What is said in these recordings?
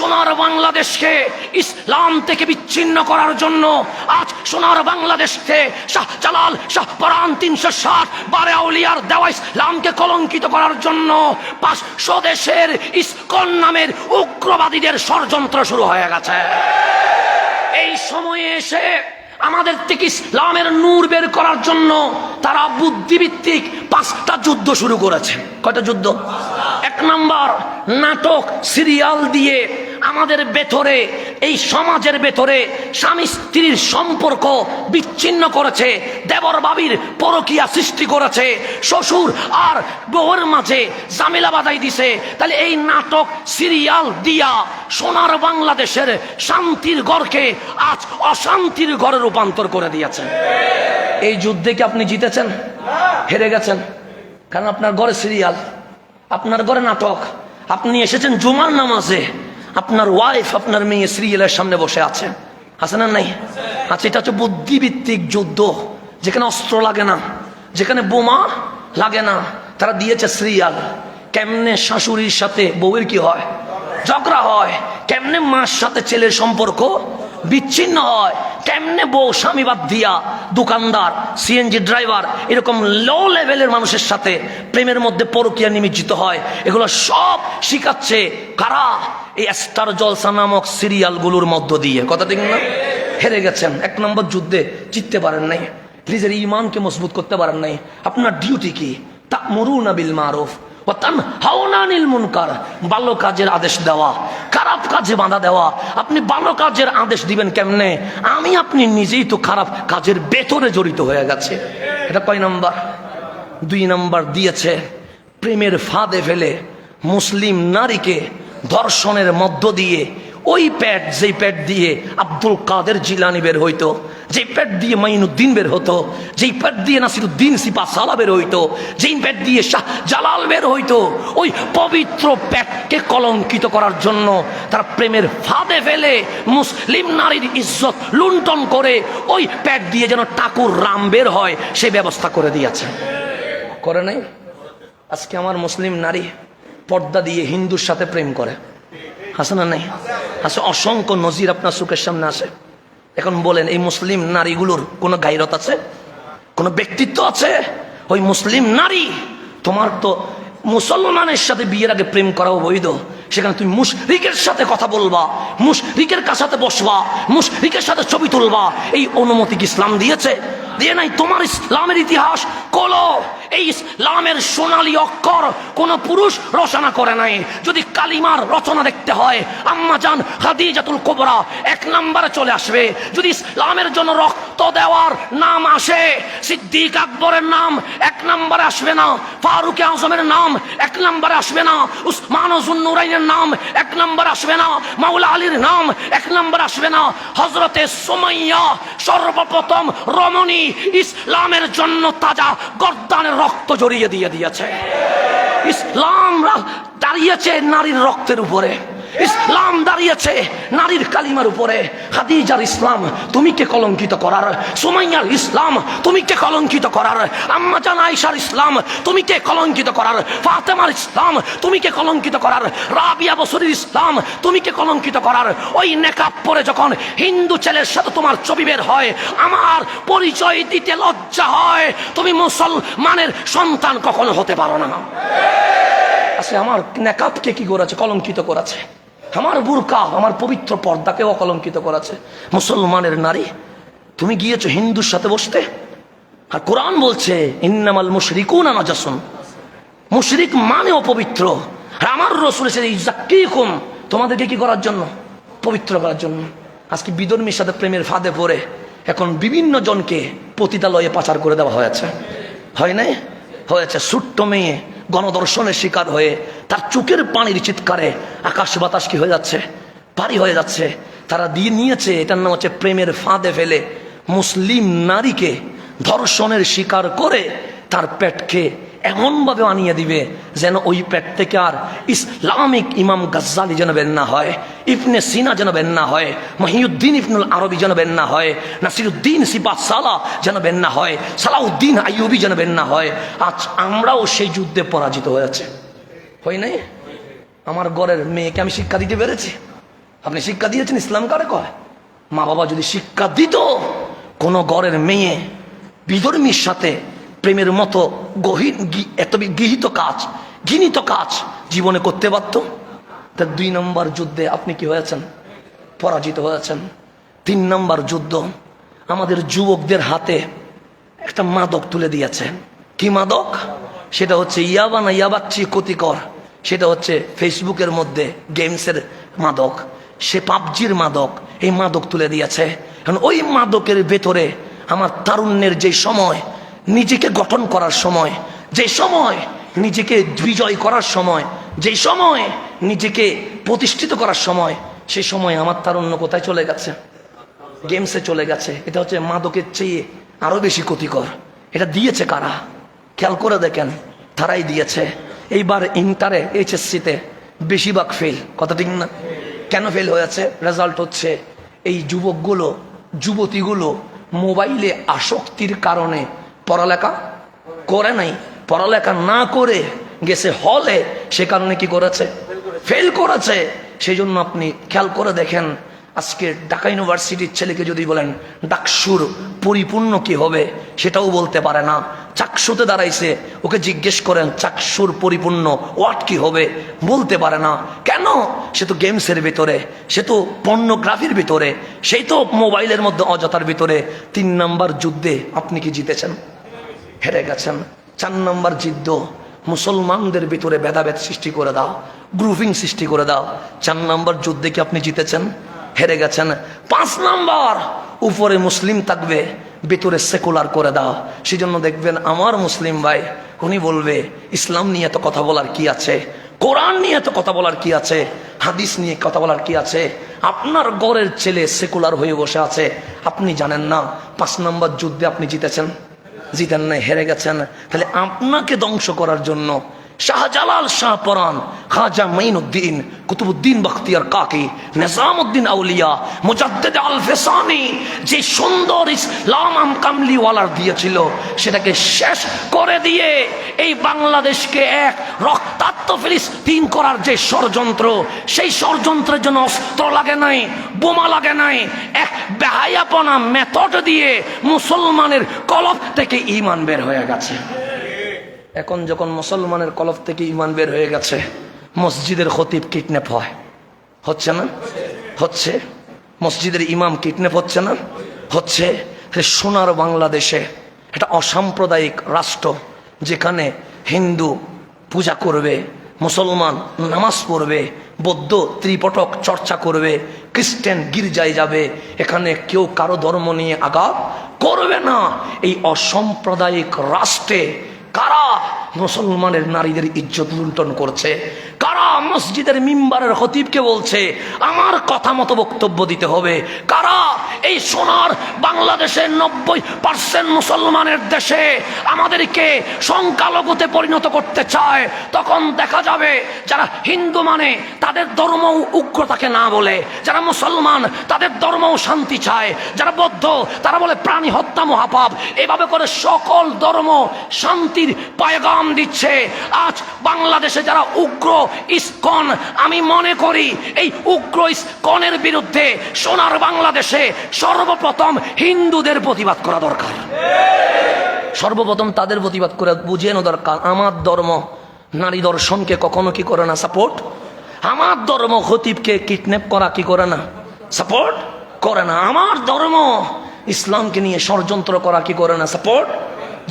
সোনার বাংলাদেশকে ইসলাম থেকে বিচ্ছিন্ন করার জন্য আজ সোনার বাংলাদেশকে শাহ জালাল, শাহ পরান তিনশো ষাট বারে আউলিয়ার দেওয়া ইসলামকে কলঙ্কিত করার জন্য পাঁচশো দেশের ইস্কন নামের উগ্রবাদীদের ষড়যন্ত্র শুরু হয়ে গেছে। এই সময়ে এসে আমাদের থেকে ইসলামের নূর বের করার জন্য তারা বুদ্ধিভিত্তিক পাঁচটা যুদ্ধ শুরু করেছে। কয়টা যুদ্ধ? নাম্বার নাটক, সিরিয়াল দিয়ে আমাদের ভেতরে, এই সমাজের ভেতরে স্বামী স্ত্রীর সম্পর্ক বিচ্ছিন্ন করেছে, দেবর বাবির পরকিয়া সৃষ্টি করেছে, শ্বশুর আর বউয়ের মাঝে জামেলা বাদাই দিছে। তাহলে এই নাটক, সিরিয়াল দিয়া সোনার বাংলাদেশের শান্তির গড়কে আজ অশান্তির ঘরে রূপান্তর করে দিয়েছে। এই যুদ্ধে কি আপনি জিতেছেন? হেরে গেছেন? কারণ আপনার ঘরে সিরিয়াল। আপনার ঘরে নাটক। আপনি এসেছেন জুমার নামাজে। আপনার ওয়াইফ আপনার মেয়ে সিরিয়ালের সামনে বসে আছে। আছে না নাই? আচ্ছা এটা হচ্ছে বুদ্ধিভিত্তিক যুদ্ধ। যেখানে অস্ত্র লাগে না, যেখানে বোমা লাগে না, তারা দিয়েছে সিরিয়াল। কেমনে শাশুড়ির সাথে বউয়ের কি হয়? ঝগড়া হয়। কেমনে মার সাথে ছেলের সম্পর্ক বিচ্ছিন্ন হয়? কেমনে বউ স্বামী বাদ দিয়া দোকানদার সিএনজি ড্রাইভার এরকম লো লেভেলের মানুষের সাথে প্রেমের মধ্যে পরকিয়া নিমজ্জিত হয়। এগুলো সব শিখাচ্ছে কারা? এই স্টার জলসা নামক সিরিয়ালগুলোর মধ্য দিয়ে। কথা ঠিক না? হেরে গেছেন। এক নম্বর যুদ্ধে জিততে পারেন নাই। নিজের ইমানকে মজবুত করতে পারেন নাই। আপনার ডিউটি কি? তা মরুন বিল মারুফ। হাওনানিল মুনকার। ভালো কাজের আদেশ দেওয়া। কাজে বাঁধা দেওয়া। আপনি ভালো কাজের আদেশ দিবেন কেমনে? আমি আপনি নিজেই তো খারাপ কাজের বেতনে জড়িত হয়ে গেছে। এটা কয় নাম্বার? দুই নাম্বার দিয়েছে, প্রেমের ফাঁদে ফেলে মুসলিম নারীকে ধর্ষণের মধ্য দিয়ে ওই প্যাট যেই প্যাট দিয়ে আব্দুল কাদের জিলানি বের হইতো, যেই প্যাট দিয়ে মাইনুদ্দিন বের হতো, যেই প্যাট দিয়ে নাসিরুদ্দিন সিপা সালা বের হইতো, যেই প্যাট দিয়ে শাহ জালাল বের হইতো, ওই পবিত্র প্যাটকে কলঙ্কিত করার জন্য তার প্রেমের ফাঁদে ফেলে মুসলিম নারীর ইজ্জত লুণ্ঠন করে ওই প্যাট দিয়ে যেন ঠাকুর রাম বের হয়, সে ব্যবস্থা করে দিয়েছে। করে নাই? আজকে আমার মুসলিম নারী পর্দা দিয়ে হিন্দুর সাথে প্রেম করে। আছে না নাই? আছে, অসংখ্য নজির আপনার চোখের সামনে আসে এখন বলেন, এই মুসলিম নারীগুলোর কোনো গাইরত আছে? কোনো ব্যক্তিত্ব আছে? ওই মুসলিম নারী, তোমার তো মুসলমানের সাথে বিয়ের আগে প্রেম করাও বৈধ। সেখানে তুমি মুশরিকের সাথে কথা বলবা, মুশরিকের কাছাতে বসবা, মুশরিকের সাথে ছবি তুলবা। এই অনুমতি কি ইসলাম দিয়েছে? দিয়ে নাই, তোমার ইসলামের ইতিহাস কলো এই ইসলামের সোনালী অক্ষর কোন পুরুষ রচনা করে নাই। যদি কালিমার রচনা দেখতে হয়, আম্মা জান হাদিজাতুল কোবরা এক নম্বরে চলে আসবে। যদি ইসলামের জন্য রক্ত দেওয়ার নাম আসে, সিদ্দিক আকবরের নাম এক নম্বরে আসবে না, ফারুক আজমের নাম এক নম্বরে আসবে না, উসমান জুন্নুরাইনের নাম এক নম্বর আসবে না, মাওলা আলীর নাম এক নম্বর আসবে না। হজরতে সুমাইয়া সর্বপ্রথম রমণী ইসলামের জন্য তাজা গর্দানের রক্ত জড়িয়ে দিয়ে দিয়েছে। ইসলাম দাঁড়িয়েছে নারীর রক্তের উপরে। ইসলাম দাঁড়িয়েছে নারীর কালিমার উপরে। হাদিজার ইসলাম, তুমি কে কলঙ্কিত করার? সুমাইয়ার ইসলাম, তুমি কে কলঙ্কিত করার? আম্মা জান আয়েশার ইসলাম, তুমি কে কলঙ্কিত করার? ফাতেমার ইসলাম, তুমি কে কলঙ্কিত করার? রাবিয়া বসরির ইসলাম, তুমি কে কলঙ্কিত করার? ওই নেকাব পরে যখন হিন্দু ছেলের সাথে তোমার ছবি বের হয়, আমার পরিচয় দিতে লজ্জা হয়। তুমি মুসলমানের সন্তান কখনো হতে পারো না। আছে আমার নেকাবকে কি করেছে? কলঙ্কিত করেছে। আমার বুরকা, আমার পবিত্র পর্দাকে অকলঙ্কিত করেছে। মুসলমানের নারী, তুমি গিয়েছো হিন্দুর সাথে বসতে? আর কোরআন বলছে, ইন্নামাল মুশরিকুন নাজাসুন। মুশরিক মানে অপবিত্র আর আমার রসুল এসে জাক্কিকুম তোমাদেরকে কি করার জন্য? পবিত্র করার জন্য। আজকে বিধর্মীর সাথে প্রেমের ফাঁদে পড়ে, এখন বিভিন্ন জনকে পতিতালয়ে পাচার করে দেওয়া হয়েছে। হয় নাই? হয়েছে। ছোট্ট মেয়ে গণদর্শনের শিকার হয়ে তার চোখের পানির চিৎকারে আকাশ বাতাস কি হয়ে যাচ্ছে? পারি হয়ে যাচ্ছে। তারা দিয়ে নিয়েছে, এটার নাম হচ্ছে প্রেমের ফাঁদে ফেলে। মুসলিম নারীকে ধর্ষণের শিকার করে তার পেটকে এমনভাবে আনিয়ে দিবে যেন ওই পেট থেকে আর ইসলামিক ইমাম গাজ্জালি যেন বের না হয়, ইবনে সিনা যেন বের না হয়, মহিউদ্দিন ইবনুল আরবি যেন বের না হয়, নাসিরুদ্দিন সিপা সালা যেন বের না হয়, সালাউদ্দিন আইয়ুবি যেন বের না হয়। আজ আমরাও সেই যুদ্ধে পরাজিত হয়েছে হয় নাই? আমার ঘরের মেয়েকে আমি শিক্ষা দিতে পেরেছি। আপনি শিক্ষা দিয়েছেন, ইসলাম কারে কয়? মা বাবা যদি শিক্ষা দিত, কোন ঘরের মেয়ে বিধর্মীর সাথে প্রেমের মতো গহীন এত গৃহীত কাজ, ঘৃণিত কাজ জীবনে করতে পারত? তার দুই নম্বর যুদ্ধে আপনি কি হয়েছেন? পরাজিত হয়েছেন। তিন নম্বর যুদ্ধ আমাদের যুবকদের হাতে একটা মাদক তুলে দিয়েছে। কি মাদক? সেটা হচ্ছে ইয়াবা না ইয়াবার চেয়ে ক্ষতিকর। সেটা হচ্ছে ফেসবুকের মধ্যে গেমসের মাদক। সে পাবজির মাদক এই মাদক তুলে দিয়েছে। কারণ ওই মাদকের ভেতরে আমার তারুণ্যের যে সময়, নিজেকে গঠন করার সময়, যে সময় নিজেকে বিজয় করার সময়, যে সময় নিজেকে প্রতিষ্ঠিত করার সময়, সে সময় আমার তারুণ্য কোথায় চলে গেছে? গেমসে চলে গেছে। এটা হচ্ছে মাদকের চেয়ে আরও বেশি ক্ষতিকর। এটা দিয়েছে কারা? খেয়াল করে দেখেন তারাই দিয়েছে। এইবার ইন্টারে, এইচএসসিতে বেশিরভাগ ফেল কথা ঠিক না? কেন ফেল হয়েছে? রেজাল্ট হচ্ছে এই যুবকগুলো, যুবতীগুলো মোবাইলে আসক্তির কারণে পড়ালেখা করে নাই। পড়ালেখা না করে গেছে হলে সে কারণে কি করেছে? ফেল করেছে। সেই জন্য আপনি খেয়াল করে দেখেন, আজকে ঢাকা ইউনিভার্সিটির ছেলেকে যদি বলেন, ডাকসুর পরিপূর্ণ কি হবে? সেটাও বলতে পারে না। চাকসুতে দাঁড়াইছে। ওকে জিজ্ঞেস করেন চাকসুর পরিপূর্ণ ওয়াট কি হবে? বলতে পারে না। কেন? সে তো গেমসের ভিতরে, সে তো পর্নোগ্রাফির ভিতরে, সেই তো মোবাইলের মধ্যে অযথার ভিতরে। তিন নাম্বার যুদ্ধে আপনি কি জিতেছেন? হেরে গেছেন। চার নাম্বার যুদ্ধ, মুসলমানদের ভিতরে ভেদাভেদ সৃষ্টি করে দাও, গ্রুপিং সৃষ্টি করে দাও। চার নাম্বার যুদ্ধে কি আপনি জিতেছেন? হেরে গেছেন। পাঁচ নাম্বার, উপরে মুসলিম থাকবে ভিতরে সেকুলার করে দাও। সেজন্য দেখবেন আমার মুসলিম ভাই, উনি বলবে, ইসলাম নিয়ে এত কথা বলার কি আছে? কোরআন নিয়ে এত কথা বলার কি আছে? হাদিস নিয়ে কথা বলার কি আছে? আপনার গড়ের ছেলে সেকুলার হয়ে বসে আছে। আপনি জানেন না, পাঁচ নম্বর যুদ্ধে আপনি জিতেছেন। জিতেন নাই, হেরে গেছেন। তাহলে আপনাকে ধ্বংস করার জন্য শাহজালাল শাহ পরান, খাজা মাইনুদ্দিন, কুতুবুদ্দিন বখতিয়ার কাকি, নিজামুদ্দিন আউলিয়া, মুজাদ্দেদ আল ফেসানি, যে সুন্দর ইসলাম আম কামলিওয়ালার দিয়েছিল, সেটাকে শেষ করে দিয়ে এই বাংলাদেশকে এক রক্তাক্ত ফিলিস্তিন করার যে ষড়যন্ত্র, সেই ষড়যন্ত্রের জন্য অস্ত্র লাগে নাই, বোমা লাগে নাই, এক বেহায়াপনা মেথড দিয়ে মুসলমানের কলব থেকে ইমান বের হয়ে গেছে। এখন যখন মুসলমানের কলব থেকে ইমান বের হয়ে গেছে, মসজিদের খতিব কিডন্যাপ হয়। হচ্ছে না? হচ্ছে। মসজিদের ইমাম কিডন্যাপ হচ্ছে না? হচ্ছে। সোনার বাংলাদেশে একটা অসাম্প্রদায়িক রাষ্ট্র, যেখানে হিন্দু পূজা করবে, মুসলমান নামাজ পড়বে, বৌদ্ধ ত্রিপটক চর্চা করবে, খ্রিস্টান গির্জায় যাবে, এখানে কেউ কারও ধর্ম নিয়ে আঘাত করবে না। এই অসাম্প্রদায়িক রাষ্ট্রে মুসলমানের নারীদের ইজ্জত লুণ্ঠন করছে। কারা মসজিদের মিম্বারের খতিবকে বলছে, আমার কথা মতো বক্তব্য দিতে হবে। কারা? এই সোনার বাংলাদেশের নব্বই পার্সেন্ট মুসলমানের দেশে আমাদেরকে সংখ্যালঘুতে পরিণত করতে চায়। তখন দেখা যাবে যারা হিন্দু মানে তাদের ধর্ম উগ্রতাকে না বলে। যারা মুসলমান, তাদের ধর্ম শান্তি চায়। যারা বৌদ্ধ, তারা বলে প্রাণী হত্যা মহাপাপ। এভাবে করে সকল ধর্ম শান্তির পায়গাম দিচ্ছে। আজ বাংলাদেশে যারা উগ্র ইস্কন আমি মনে করি এই উগ্র ইস্কনের বিরুদ্ধে সোনার বাংলাদেশে সর্বপ্রথম হিন্দুদের প্রতিবাদ করা দরকার। সর্বপ্রথম তাদের প্রতিবাদ করে বুঝিয়ে দরকার, আমার ধর্ম নারী দর্শনকে কখনো কি করে না সাপোর্ট আমার ধর্ম খতিবকে কিডন্যাপ করা কি করে না সাপোর্ট করে না। আমার ধর্ম ইসলামকে নিয়ে ষড়যন্ত্র করা কি করে না সাপোর্ট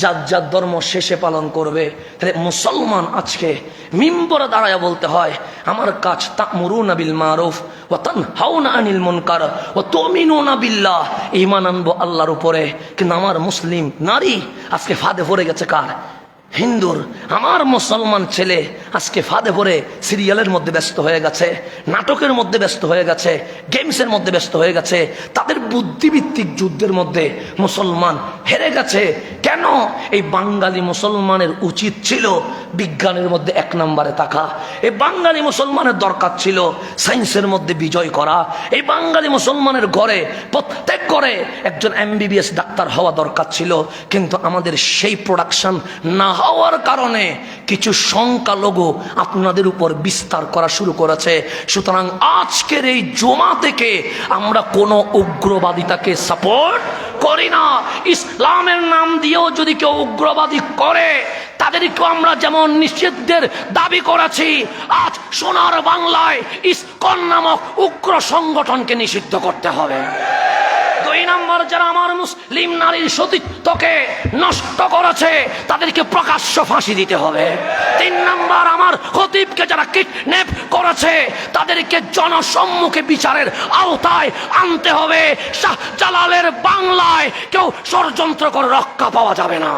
যার যার ধর্ম শেষে পালন করবে, তাহলে মুসলমান আজকে মিম্বরে দাঁড়ায় বলতে হয়, আমার কাজ তামরুনা বিল মারুফ ও তান হাউনা আনিল মনকার ও তুমিনুনা বিল্লাহ। ইমান আনব আল্লাহর উপরে, কিন্তু আমার মুসলিম নারী আজকে ফাঁদে ভরে গেছে কার? হিন্দুর আমার মুসলমান ছেলে আজকে ফাঁদে পড়ে সিরিয়ালের মধ্যে ব্যস্ত হয়ে গেছে, নাটকের মধ্যে ব্যস্ত হয়ে গেছে, গেমসের মধ্যে ব্যস্ত হয়ে গেছে, তাদের বুদ্ধিভিত্তিক যুদ্ধের মধ্যে মুসলমান হেরে গেছে। কেন? এই বাঙালি মুসলমানের উচিত ছিল বিজ্ঞানের মধ্যে এক নম্বরে থাকা। এই বাঙালি মুসলমানের দরকার ছিল সায়েন্সের মধ্যে বিজয় করা। এই বাঙালি মুসলমানের ঘরে, প্রত্যেক করে একজন এমবিবিএস ডাক্তার হওয়া দরকার ছিল। কিন্তু আমাদের সেই প্রোডাকশন না হওয়ার কারণে কিছু সংখ্যালঘু আপনাদের উপর বিস্তার করা শুরু করেছে। সুতরাং আজকের এই জমা থেকে আমরা কোনো উগ্রবাদিতাকে সাপোর্ট করি না। ইসলামের নাম দিয়েও যদি কেউ উগ্রবাদী করে তাদেরকে আমরা যেমন নিষিদ্ধের দাবি করেছি, আজ সোনার বাংলায় ইস্কন নামক উগ্র সংগঠনকে নিষিদ্ধ করতে হবে। দুই নম্বর যারা আমার মুসলিম নারীর সতীত্বকে নষ্ট করেছে, তাদেরকে প্রকাশ্য ফাঁসি দিতে হবে। তিন নম্বর আমার খতিবকে যারা কিডন্যাপ করেছে, তাদেরকে জনসম্মুখে বিচারের আওতায় আনতে হবে। শাহ জালালের বাংলায় কেউ ষড়যন্ত্র করে রক্ষা পাওয়া যাবে না।